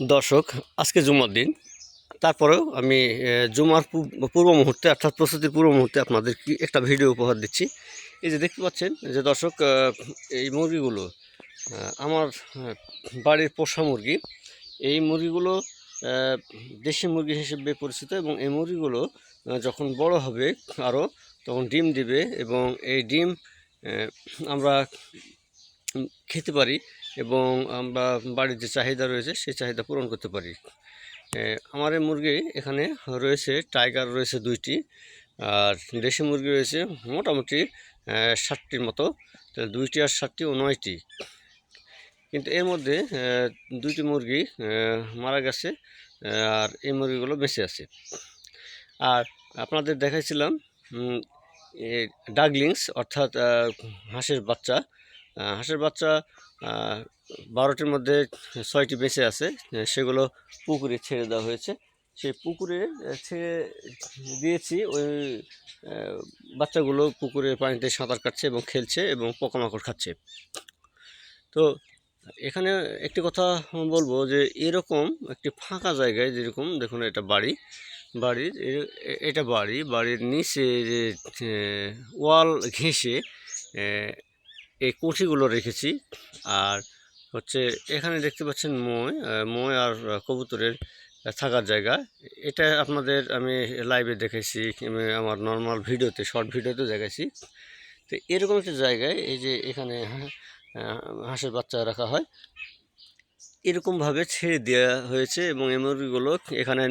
দর্শক, আজকে জুমার দিন। তারপরেও আমি জুমার পূর্ব মুহূর্তে, অর্থাৎ প্রস্তুতির পূর্ব মুহূর্তে আপনাদের কি একটা ভিডিও উপহার দিচ্ছি। এই যে দেখতে পাচ্ছেন, যে দর্শক এই মুরগিগুলো আমার বাড়ির পোষা মুরগি, এই মুরগিগুলো দেশি মুরগি হিসেবে পরিচিত এবং এই মুরগিগুলো যখন বড় হবে আরও তখন ডিম দিবে এবং এই ডিম আমরা খেতে পারি। এবং আমরা বাড়ির যে চাহিদা রয়েছে, সেই চাহিদা পূরণ করতে পারি। আমার এই মুরগি এখানে রয়েছে, টাইগার রয়েছে দুইটি, আর দেশি মুরগি রয়েছে মোটামুটি ষাটটির মতো দুইটি আর ষাটটি ও নয়টি। কিন্তু এর মধ্যে দুইটি মুরগি মারা গেছে আর এই মুরগিগুলো বেঁচে আছে। আর আপনাদের দেখাইছিলাম ডাগলিংস, অর্থাৎ হাঁসের বাচ্চা হাঁসের বাচ্চা বারোটির মধ্যে ছয়টি বেঁচে আছে সেগুলো পুকুরে ছেড়ে দেওয়া হয়েছে। সেই পুকুরে ছেড়ে দিয়েছি, ওই বাচ্চাগুলো পুকুরে পানিতে সাঁতার কাটছে এবং খেলছে এবং পোকামাকড় খাচ্ছে। তো এখানে একটি কথা বলব যে, এরকম একটি ফাঁকা জায়গায় যেরকম, দেখুন এটা বাড়ি বাড়ির এটা বাড়ি, বাড়ির নিচে যে ওয়াল ঘেঁষে এই কুঠিগুলো রেখেছি। আর হচ্ছে এখানে দেখতে পাচ্ছেন মই মই আর কবুতরের থাকার জায়গা। এটা আপনাদের আমি লাইভে দেখেছি আমার নর্মাল ভিডিওতে শর্ট ভিডিওতে দেখেছি তো এরকম একটা জায়গায় এই যে এখানে হাঁসের বাচ্চা রাখা হয়। এরকমভাবে ছেড়ে দেওয়া হয়েছে এবং এই মুরগিগুলো এখানে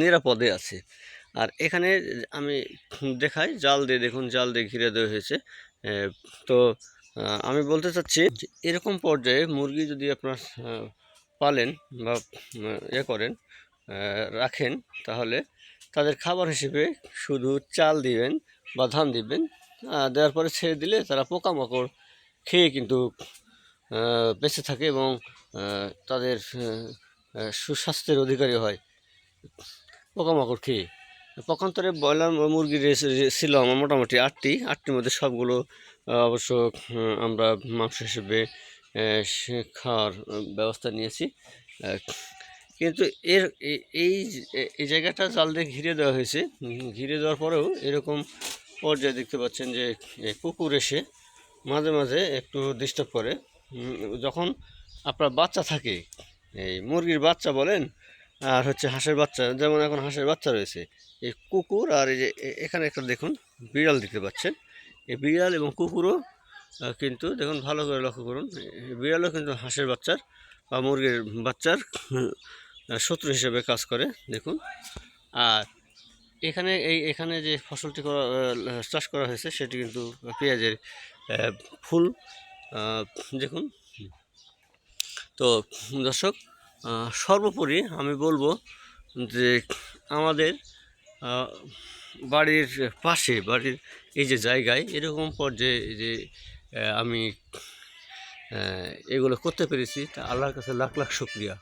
নিরাপদে আছে। আর এখানে আমি দেখাই, জাল দিয়ে দেখুন, জাল দিয়ে ঘিরে দেওয়া হয়েছে। তো আমি বলতে চাচ্ছি এরকম পর্যায়ে মুরগি যদি আপনার পালেন বা ইয়ে করেন রাখেন, তাহলে তাদের খাবার হিসেবে শুধু চাল দিবেন বা ধান দিবেন দেওয়ার পরে ছেড়ে দিলে তারা পোকামাকড় খেয়ে কিন্তু বেঁচে থাকে এবং তাদের সুস্বাস্থ্যের অধিকারী হয় পোকামাকড় খেয়ে। পক্ষান্তরে ব্রয়লার মুরগি ছিল আমার মোটামুটি আটটি, আটটির মধ্যে সবগুলো অবশ্য আমরা মাংস হিসেবে খাওয়ার ব্যবস্থা নিয়েছি। কিন্তু এর এই এই জায়গাটা জাল দিয়ে ঘিরে দেওয়া হয়েছে। ঘিরে দেওয়ার পরেও এরকম পর্যায়ে দেখতে পাচ্ছেন যে কুকুর এসে মাঝে মাঝে একটু ডিস্টার্ব করে। যখন আপনার বাচ্চা থাকে, এই মুরগির বাচ্চা বলেন, আর হচ্ছে হাঁসের বাচ্চা, যেমন এখন হাঁসের বাচ্চা রয়েছে, এই কুকুর আর এই যে এখানে একটা দেখুন, বিড়াল দেখতে পাচ্ছেন। বিড়াল এবং কুকুরও কিন্তু দেখুন ভালো করে লক্ষ্য করুন বিড়ালও কিন্তু হাঁসের বাচ্চার বা মুরগির বাচ্চার শত্রু হিসেবে কাজ করে, দেখুন। আর এখানে এই, এখানে যে ফসলটি করা চাষ করা হয়েছে, সেটি কিন্তু পেঁয়াজের ফুল দেখুন। তো দর্শক সর্বোপরি আমি বলব যে আমাদের বাড়ির পাশে, বাড়ির এই যে জায়গায় এরকম পর্যায়ে যে আমি এগুলো করতে পেরেছি। তা আল্লাহর কাছে লাখ লাখ শুক্রিয়া।